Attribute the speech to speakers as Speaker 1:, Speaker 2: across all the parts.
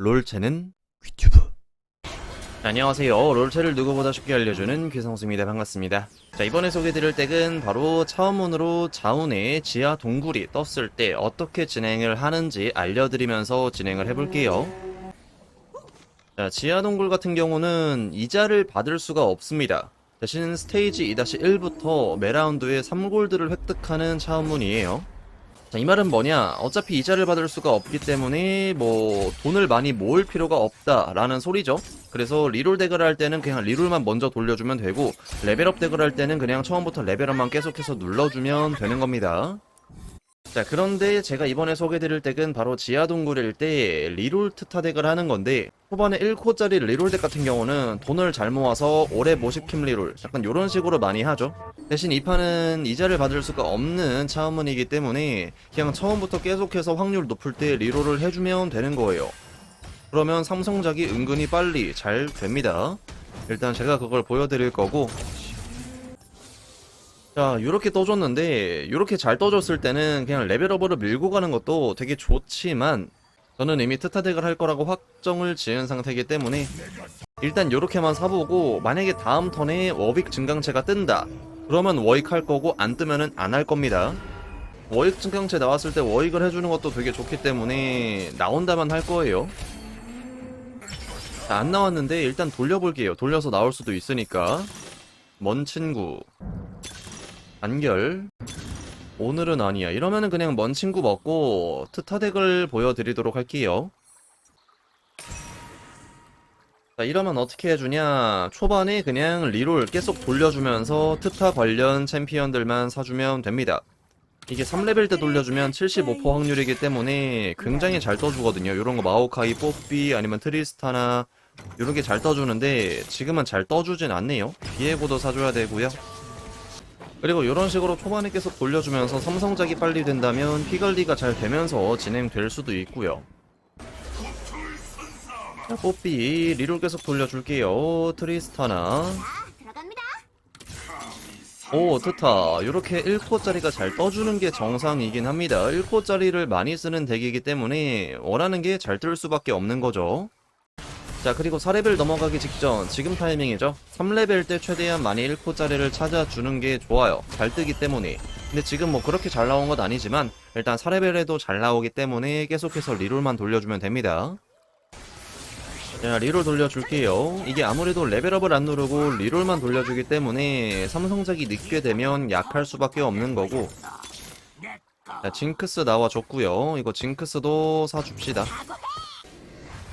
Speaker 1: 롤체는 귀튜브. 안녕하세요. 롤체를 누구보다 쉽게 알려주는 귀성수입니다. 반갑습니다. 자 이번에 소개드릴 덱은 바로 차원문으로 자운의 지하 동굴이 떴을 때 어떻게 진행을 하는지 알려드리면서 진행을 해볼게요. 자 지하 동굴 같은 경우는 이자를 받을 수가 없습니다. 대신 스테이지 2-1부터 매라운드에 3골드를 획득하는 차원문이에요 자, 이 말은 뭐냐? 어차피 이자를 받을 수가 없기 때문에 뭐 돈을 많이 모을 필요가 없다라는 소리죠. 그래서 리롤 덱을 할 때는 그냥 리롤만 먼저 돌려주면 되고 레벨업 덱을 할 때는 그냥 처음부터 레벨업만 계속해서 눌러주면 되는 겁니다. 자 그런데 제가 이번에 소개드릴 덱은 바로 지하동굴일 때 리롤 트타 덱을 하는 건데 초반에 1코짜리 리롤 덱 같은 경우는 돈을 잘 모아서 오래 모십킴 리롤 약간 이런 식으로 많이 하죠. 대신 이 판은 이자를 받을 수가 없는 차원문이기 때문에 그냥 처음부터 계속해서 확률 높을 때 리롤을 해주면 되는 거예요. 그러면 삼성작이 은근히 빨리 잘 됩니다. 일단 제가 그걸 보여드릴 거고 자, 요렇게 떠줬는데, 요렇게 잘 떠줬을 때는 그냥 레벨업으로 밀고 가는 것도 되게 좋지만, 저는 이미 트타덱을 할 거라고 확정을 지은 상태이기 때문에, 일단 요렇게만 사보고, 만약에 다음 턴에 워익 증강체가 뜬다. 그러면 워익 할 거고, 안 뜨면은 안 할 겁니다. 워익 증강체 나왔을 때 워익을 해주는 것도 되게 좋기 때문에, 나온다면 할 거예요. 자, 안 나왔는데, 일단 돌려볼게요. 돌려서 나올 수도 있으니까. 먼 친구. 안결. 오늘은 아니야. 이러면은 그냥 먼 친구 먹고 트타덱을 보여드리도록 할게요. 자 이러면 어떻게 해주냐? 초반에 그냥 리롤 계속 돌려주면서 트타 관련 챔피언들만 사주면 됩니다. 이게 3레벨 때 돌려주면 75% 확률이기 때문에 굉장히 잘 떠주거든요. 요런거 마오카이, 뽀삐 아니면 트리스타나 요런게 잘 떠주는데 지금은 잘 떠주진 않네요. 비에고도 사줘야 되고요 그리고 이런 식으로 초반에 계속 돌려주면서 삼성작이 빨리 된다면 피관리가 잘 되면서 진행될 수도 있고요. 자, 뽀삐 리롤 계속 돌려줄게요. 트리스타나. 오, 트타. 이렇게 1코짜리가 잘 떠주는 게 정상이긴 합니다. 1코짜리를 많이 쓰는 덱이기 때문에 원하는 게 잘 뜰 수밖에 없는 거죠. 자 그리고 4레벨 넘어가기 직전 지금 타이밍이죠. 3레벨 때 최대한 많이 1코짜리를 찾아주는 게 좋아요. 잘 뜨기 때문에. 근데 지금 뭐 그렇게 잘 나온 건 아니지만 일단 4레벨에도 잘 나오기 때문에 계속해서 리롤만 돌려주면 됩니다. 자 리롤 돌려줄게요. 이게 아무래도 레벨업을 안 누르고 리롤만 돌려주기 때문에 삼성작이 늦게 되면 약할 수밖에 없는 거고. 자 징크스 나와줬고요. 이거 징크스도 사줍시다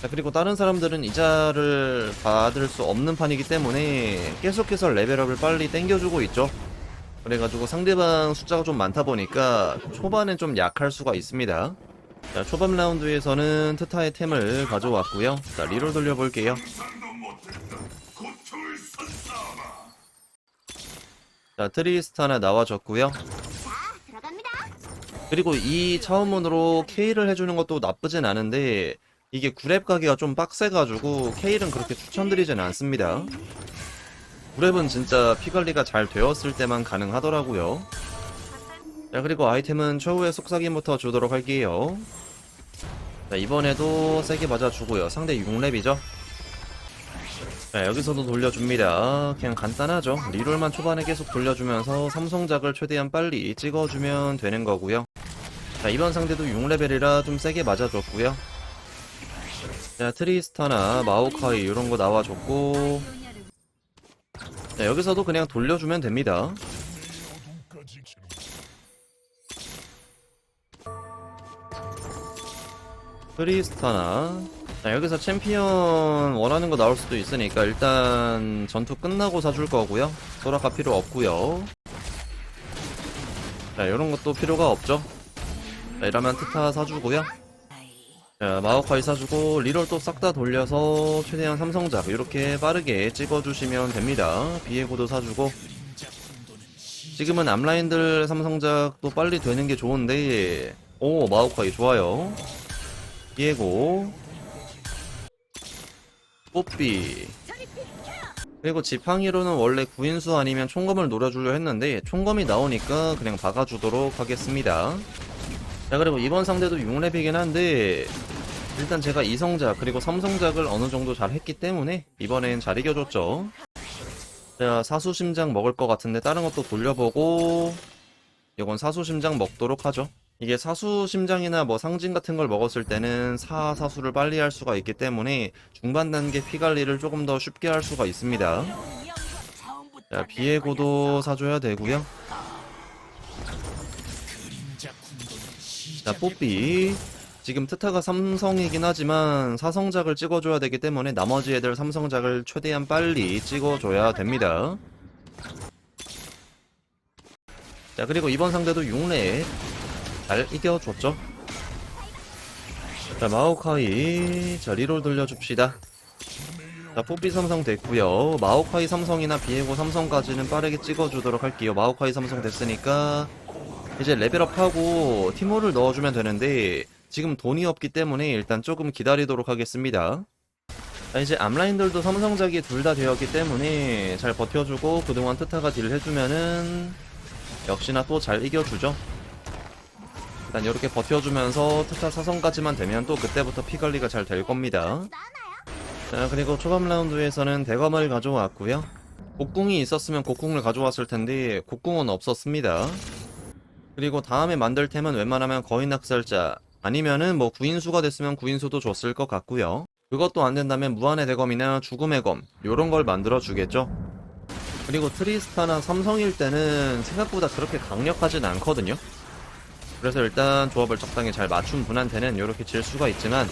Speaker 1: 자 그리고 다른 사람들은 이자를 받을 수 없는 판이기 때문에 계속해서 레벨업을 빨리 땡겨주고 있죠. 그래가지고 상대방 숫자가 좀 많다 보니까 초반엔 좀 약할 수가 있습니다. 자 초반 라운드에서는 트타의 템을 가져왔고요. 자 리롤 돌려볼게요. 자 트리스타나 나와줬고요. 그리고 이 차원문으로 K를 해주는 것도 나쁘진 않은데 이게 구랩 가기가 좀 빡세가지고 K는 그렇게 추천드리진 않습니다. 구랩은 진짜 피 관리가 잘 되었을 때만 가능하더라고요. 자 그리고 아이템은 최후의 속삭임부터 주도록 할게요. 자 이번에도 세게 맞아주고요. 상대 6렙이죠. 자 여기서도 돌려줍니다. 그냥 간단하죠. 리롤만 초반에 계속 돌려주면서 삼성작을 최대한 빨리 찍어주면 되는 거고요. 자 이번 상대도 6레벨이라 좀 세게 맞아줬고요. 자 트리스타나 마오카이 이런 거 나와줬고. 자 여기서도 그냥 돌려주면 됩니다. 트리스타나. 자 여기서 챔피언 원하는 거 나올 수도 있으니까 일단 전투 끝나고 사줄 거고요. 소라카 필요 없고요. 자 이런 것도 필요가 없죠. 자 이러면 트타 사주고요 자 마오카이 사주고 리롤 또 싹 다 돌려서 최대한 삼성작 이렇게 빠르게 찍어주시면 됩니다. 비에고도 사주고. 지금은 앞라인들 삼성작도 빨리 되는 게 좋은데 오 마오카이 좋아요. 비에고. 뽀삐. 그리고 지팡이로는 원래 구인수 아니면 총검을 노려주려 했는데 총검이 나오니까 그냥 박아주도록 하겠습니다 자 그리고 이번 상대도 6렙이긴 한데 일단 제가 이성작 그리고 삼성작을 어느 정도 잘 했기 때문에 이번엔 잘 이겨줬죠. 자, 사수심장 먹을 것 같은데 다른 것도 돌려보고 이건 사수심장 먹도록 하죠. 이게 사수심장이나 뭐 상징 같은 걸 먹었을 때는 사사수를 빨리 할 수가 있기 때문에 중반 단계 피 관리를 조금 더 쉽게 할 수가 있습니다. 자, 비에고도 사줘야 되고요. 자, 뽀삐. 지금 트타가 삼성이긴 하지만 사성작을 찍어줘야 되기 때문에 나머지 애들 삼성작을 최대한 빨리 찍어줘야 됩니다. 자, 그리고 이번 상대도 6렙 잘 이겨줬죠. 자, 마오카이. 자, 리롤 돌려줍시다. 자, 뽀삐 삼성 됐고요 마오카이 삼성이나 비에고 삼성까지는 빠르게 찍어주도록 할게요. 마오카이 삼성 됐으니까 이제 레벨업하고 티모를 넣어주면 되는데 지금 돈이 없기 때문에 일단 조금 기다리도록 하겠습니다. 자, 이제 앞라인들도 삼성작이 둘 다 되었기 때문에 잘 버텨주고 그동안 트타가 딜을 해주면은 역시나 또 잘 이겨주죠. 일단 이렇게 버텨주면서 트타 사성까지만 되면 또 그때부터 피 관리가 잘 될 겁니다. 자 그리고 초반 라운드에서는 대검을 가져왔고요. 곡궁이 있었으면 곡궁을 가져왔을 텐데 곡궁은 없었습니다. 그리고 다음에 만들 템은 웬만하면 거인 낙살자 아니면은 뭐 구인수가 됐으면 구인수도 줬을 것 같고요. 그것도 안 된다면 무한의 대검이나 죽음의 검 요런 걸 만들어 주겠죠. 그리고 트리스타나 삼성일 때는 생각보다 그렇게 강력하진 않거든요. 그래서 일단 조합을 적당히 잘 맞춘 분한테는 이렇게 질 수가 있지만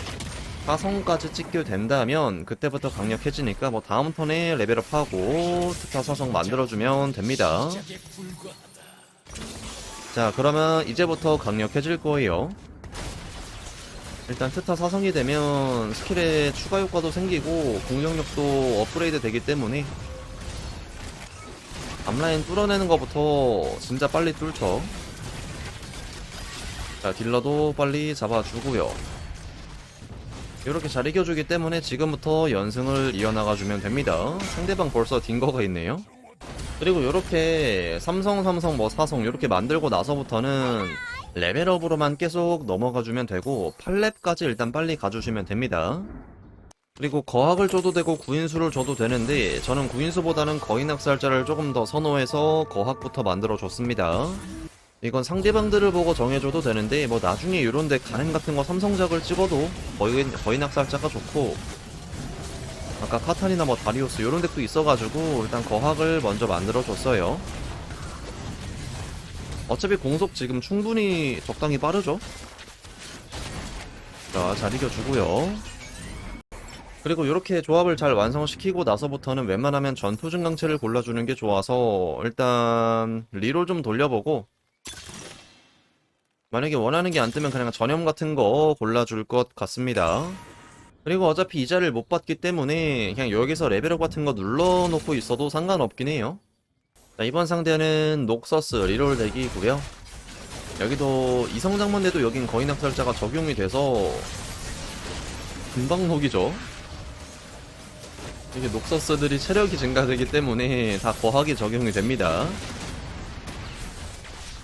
Speaker 1: 사성까지 찍게 된다면 그때부터 강력해지니까 뭐 다음 턴에 레벨업하고 특화 사성 만들어주면 됩니다. 자 그러면 이제부터 강력해질 거예요. 일단 트타 사성이 되면 스킬에 추가 효과도 생기고 공격력도 업그레이드 되기 때문에 앞라인 뚫어내는 것부터 진짜 빨리 뚫죠. 자 딜러도 빨리 잡아주고요. 이렇게 잘 이겨주기 때문에 지금부터 연승을 이어나가주면 됩니다. 상대방 벌써 딩거가 있네요. 그리고 이렇게 삼성, 삼성, 뭐 사성 이렇게 만들고 나서부터는 레벨업으로만 계속 넘어가주면 되고 8렙까지 일단 빨리 가주시면 됩니다. 그리고 거학을 줘도 되고 구인수를 줘도 되는데 저는 구인수보다는 거인 학살자를 조금 더 선호해서 거학부터 만들어 줬습니다. 이건 상대방들을 보고 정해줘도 되는데 뭐 나중에 이런데 가행 같은 거 삼성작을 찍어도 거인 거인 학살자가 좋고 아까 카탄이나 뭐 다리우스 이런 덱도 있어가지고 일단 거학을 먼저 만들어 줬어요. 어차피 공속 지금 충분히 적당히 빠르죠. 자, 잘 이겨주고요. 그리고 이렇게 조합을 잘 완성시키고 나서부터는 웬만하면 전투 증강체를 골라주는 게 좋아서 일단 리롤 좀 돌려보고 만약에 원하는 게 안 뜨면 그냥 전염 같은 거 골라줄 것 같습니다. 그리고 어차피 이자를 못 받기 때문에 그냥 여기서 레벨업 같은 거 눌러놓고 있어도 상관없긴 해요. 자, 이번 상대는 녹서스 리롤 덱이고요. 여기도 이성장문대도 여긴 거인 학살자가 적용이 돼서 금방 녹이죠. 이게 녹서스들이 체력이 증가되기 때문에 다 거하게 적용이 됩니다.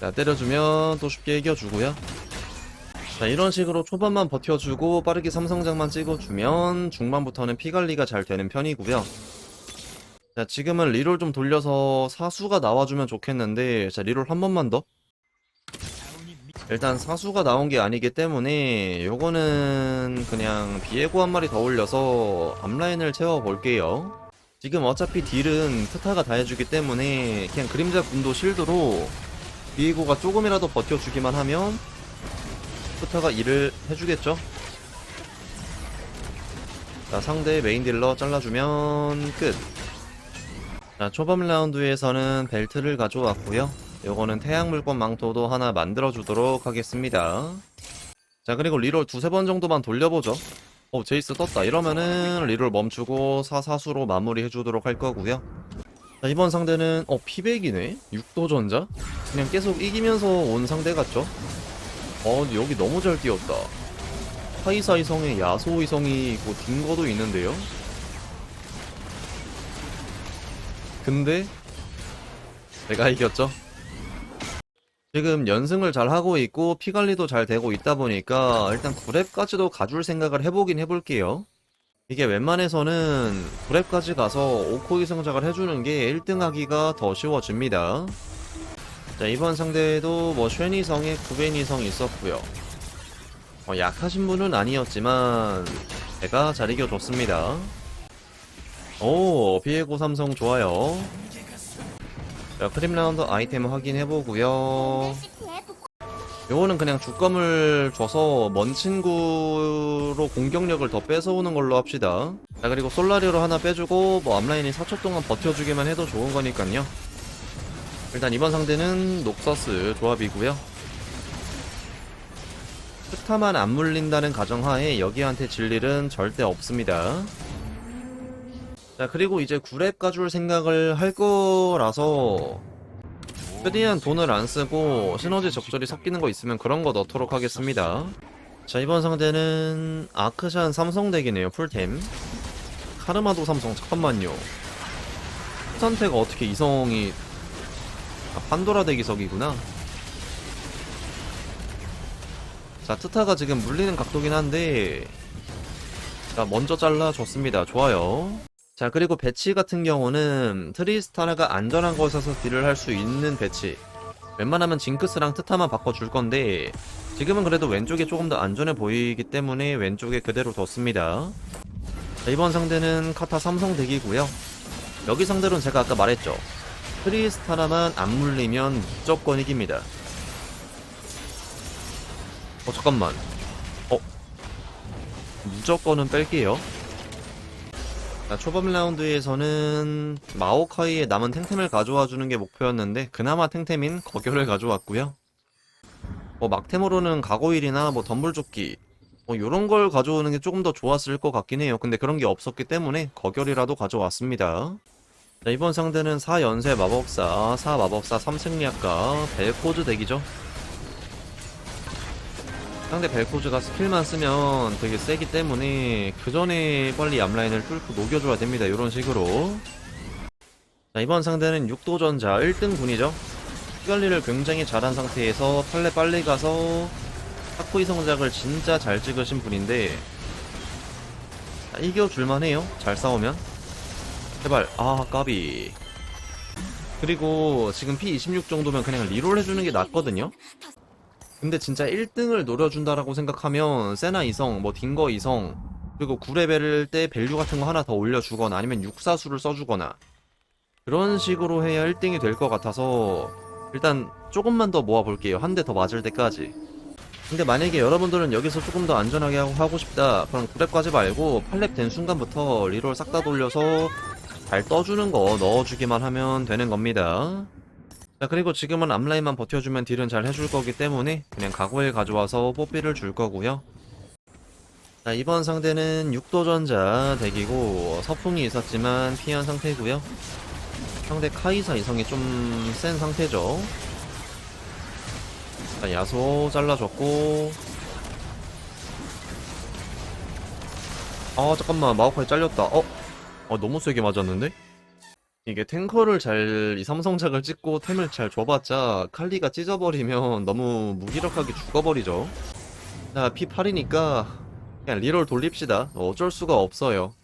Speaker 1: 자, 때려주면 또 쉽게 이겨주고요. 자, 이런 식으로 초반만 버텨주고 빠르게 삼성장만 찍어주면 중반부터는 피관리가 잘 되는 편이고요. 자, 지금은 리롤 좀 돌려서 사수가 나와주면 좋겠는데, 자, 리롤 한 번만 더. 일단 사수가 나온 게 아니기 때문에 요거는 그냥 비에고 한 마리 더 올려서 앞라인을 채워볼게요. 지금 어차피 딜은 트타가 다 해주기 때문에 그냥 그림자 군도 실드로 비에고가 조금이라도 버텨주기만 하면 트타가 일을 해주겠죠? 자, 상대 메인 딜러 잘라주면 끝. 자, 초반 라운드에서는 벨트를 가져왔고요. 요거는 태양 물권 망토도 하나 만들어주도록 하겠습니다. 자, 그리고 리롤 두세 번 정도만 돌려보죠. 어, 제이스 떴다. 이러면은 리롤 멈추고 사사수로 마무리해주도록 할 거고요. 자, 이번 상대는, 어, 피백이네? 육도전자? 그냥 계속 이기면서 온 상대 같죠? 어, 근데 여기 너무 잘 뛰었다. 하이사 이 성에 야소 이 성이 있고 딩거도 있는데요? 근데 내가 이겼죠? 지금 연승을 잘 하고 있고 피 관리도 잘 되고 있다 보니까 일단 9랩까지도 가줄 생각을 해보긴 해볼게요. 이게 웬만해서는 9랩까지 가서 5코이 성작을 해주는 게 1등 하기가 더 쉬워집니다. 자, 이번 상대에도 뭐 쉐니성에 구베니성이 있었고요. 어, 약하신 분은 아니었지만 제가 잘 이겨줬습니다. 오, 비에고 삼성 좋아요. 자, 프림 라운드 아이템 확인해보고요. 요거는 그냥 주검을 줘서 먼 친구로 공격력을 더 뺏어오는 걸로 합시다. 자, 그리고 솔라리로 하나 빼주고, 뭐 앞라인이 4초 동안 버텨주기만 해도 좋은 거니까요. 일단 이번 상대는 녹서스 조합이고요. 스타만 안 물린다는 가정하에 여기한테 질 일은 절대 없습니다. 자, 그리고 이제 9랩 가줄 생각을 할 거라서 최대한 돈을 안 쓰고 시너지 적절히 섞이는 거 있으면 그런 거 넣도록 하겠습니다. 자, 이번 상대는 아크샨 삼성 덱이네요, 풀템. 카르마도 삼성, 잠깐만요. 선택가 어떻게 이성이 아, 판도라 덱이석이구나. 자, 트타가 지금 물리는 각도긴 한데 자, 먼저 잘라줬습니다. 좋아요. 자, 그리고 배치 같은 경우는 트리스타나가 안전한 곳에서 딜을 할 수 있는 배치. 웬만하면 징크스랑 트타만 바꿔줄 건데, 지금은 그래도 왼쪽이 조금 더 안전해 보이기 때문에 왼쪽에 그대로 뒀습니다. 자, 이번 상대는 카타 삼성 덱이고요. 여기 상대로는 제가 아까 말했죠. 트리스타나만 안 물리면 무조건 이깁니다. 어, 잠깐만. 어? 무조건은 뺄게요. 자, 초반 라운드에서는 마오카이의 남은 탱템을 가져와 주는 게 목표였는데 그나마 탱템인 거결을 가져왔고요. 뭐 막템으로는 가고일이나 뭐 덤불조끼 뭐 요런 걸 가져오는 게 조금 더 좋았을 것 같긴 해요. 근데 그런 게 없었기 때문에 거결이라도 가져왔습니다. 자, 이번 상대는 4연쇄 마법사, 4마법사 3승리학과 벨코즈 덱이죠. 상대 벨코즈가 스킬만 쓰면 되게 세기 때문에 그 전에 빨리 앞라인을 뚫고 녹여줘야 됩니다. 이런 식으로. 자, 이번 상대는 육도전자 1등 군이죠. 피관리를 굉장히 잘한 상태에서 팔레 빨리 가서 타코이 성작을 진짜 잘 찍으신 분인데 자, 이겨줄만 해요. 잘 싸우면. 제발 아 까비. 그리고 지금 P26 정도면 그냥 리롤 해주는 게 낫거든요. 근데 진짜 1등을 노려준다라고 생각하면 세나 이성, 뭐 딩거 이성, 그리고 9레벨 때 밸류 같은 거 하나 더 올려주거나 아니면 육사수를 써주거나 그런 식으로 해야 1등이 될 것 같아서 일단 조금만 더 모아볼게요. 한 대 더 맞을 때까지. 근데 만약에 여러분들은 여기서 조금 더 안전하게 하고, 하고 싶다. 그럼 9렙까지 말고 8렙 된 순간부터 리롤 싹 다 돌려서 잘 떠주는 거 넣어주기만 하면 되는 겁니다. 자 그리고 지금은 앞라인만 버텨주면 딜은 잘 해줄 거기 때문에 그냥 가고일 가져와서 뽀삐를 줄 거고요. 자 이번 상대는 육도전자 덱이고 서풍이 있었지만 피한 상태고요. 상대 카이사 이성이 좀 센 상태죠. 자 야소 잘라줬고. 아 잠깐만. 마오카이 잘렸다. 어? 어 너무 세게 맞았는데? 이게 탱커를 잘, 이 삼성작을 찍고 템을 잘 줘봤자 칼리가 찢어버리면 너무 무기력하게 죽어버리죠. 자, P8이니까 그냥 리롤 돌립시다. 어쩔 수가 없어요.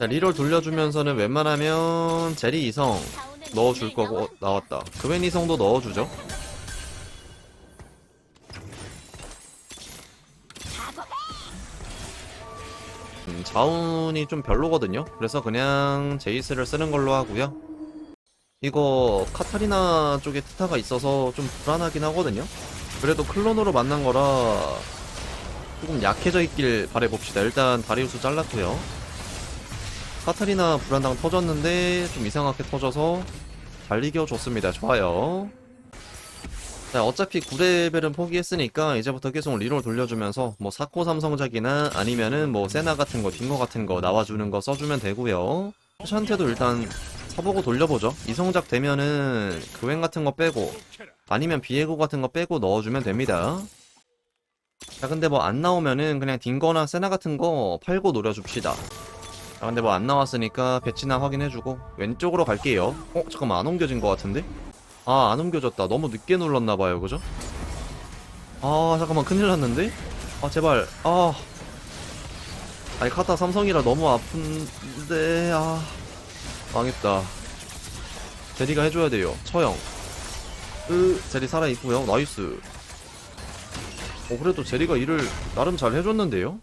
Speaker 1: 자, 리롤 돌려주면서는 웬만하면 제리 이성 넣어줄 거고, 어, 나왔다. 그웬 이성도 넣어주죠. 음, 자운이 좀 별로거든요. 그래서 그냥 제이스를 쓰는 걸로 하고요. 이거 카타리나 쪽에 트타가 있어서 좀 불안하긴 하거든요. 그래도 클론으로 만난 거라 조금 약해져 있길 바래봅시다. 일단 다리우스 잘랐고요. 카타리나 불안당 터졌는데 좀 이상하게 터져서 잘 이겨줬습니다. 좋아요. 자, 어차피 9레벨은 포기했으니까 이제부터 계속 리롤 돌려주면서 뭐 사코 삼성작이나 아니면은 뭐 세나 같은 거, 딩거 같은 거 나와주는 거 써주면 되고요. 션테도 일단 사보고 돌려보죠. 이성작 되면은 그웬 같은 거 빼고 아니면 비에고 같은 거 빼고 넣어주면 됩니다. 자, 근데 뭐 안 나오면은 그냥 딩거나 세나 같은 거 팔고 노려줍시다. 자, 근데 뭐 안 나왔으니까 배치나 확인해주고 왼쪽으로 갈게요. 어, 잠깐만 안 옮겨진 것 같은데? 아, 안 옮겨졌다. 너무 늦게 눌렀나봐요, 그죠? 아, 잠깐만, 큰일 났는데? 아, 제발, 아. 아니, 카타 삼성이라 너무 아픈데, 아. 망했다. 제리가 해줘야 돼요. 처형. 으, 제리 살아있고요 나이스. 어, 그래도 제리가 일을 나름 잘 해줬는데요?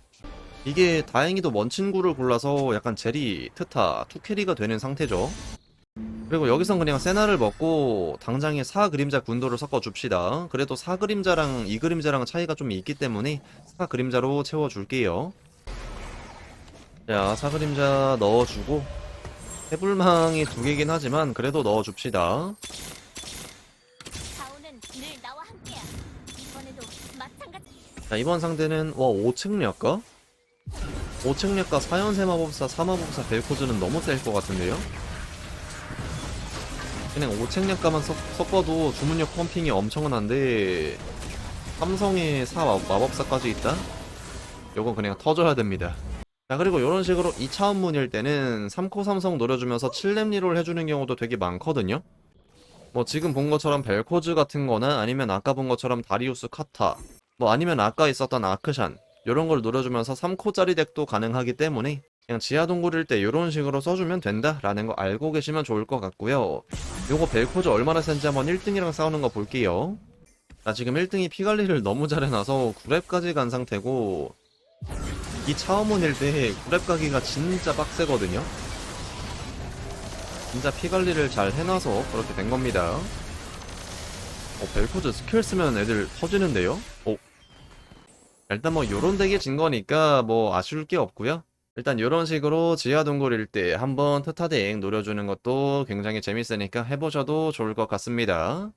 Speaker 1: 이게 다행히도 먼 친구를 골라서 약간 제리, 트타, 투캐리가 되는 상태죠. 그리고 여기선 그냥 세나를 먹고 당장에 사 그림자 군도를 섞어줍시다. 그래도 사 그림자랑 이 그림자랑 차이가 좀 있기 때문에 사 그림자로 채워줄게요. 자, 사 그림자 넣어주고 해불망이 두 개긴 하지만 그래도 넣어줍시다.
Speaker 2: 자, 이번
Speaker 1: 상대는 와 5층력가? 5층력가 4연세 마법사 3마법사 벨코즈는 너무 셀 것 같은데요? 그냥 5층력가만 섞어도 주문력 펌핑이 엄청난데 4 마- 마법사까지 있다? 요건 그냥 터져야 됩니다. 자 그리고 이런 식으로 2차원 문일 때는 3코 삼성 노려주면서 7렙 리롤 해주는 경우도 되게 많거든요? 뭐 지금 본 것처럼 벨코즈 같은 거나 아니면 아까 본 것처럼 다리우스 카타 뭐 아니면 아까 있었던 아크샨 요런 걸 노려주면서 3코짜리 덱도 가능하기 때문에 그냥 지하 동굴일 때 요런 식으로 써주면 된다라는 거 알고 계시면 좋을 것 같고요 요거 벨코즈 얼마나 센지 한번 1등이랑 싸우는 거 볼게요 나 지금 1등이 피관리를 너무 잘해놔서 9렙까지 간 상태고 이 차원문일 때 9렙 가기가 진짜 빡세거든요 진짜 피관리를 잘 해놔서 그렇게 된 겁니다 어, 벨코즈 스킬 쓰면 애들 터지는데요? 어. 일단 뭐 요런 덱에 진 거니까 뭐 아쉬울 게 없고요. 일단 요런 식으로 지하 동굴일 때 한번 트타 덱 노려주는 것도 굉장히 재밌으니까 해보셔도 좋을 것 같습니다.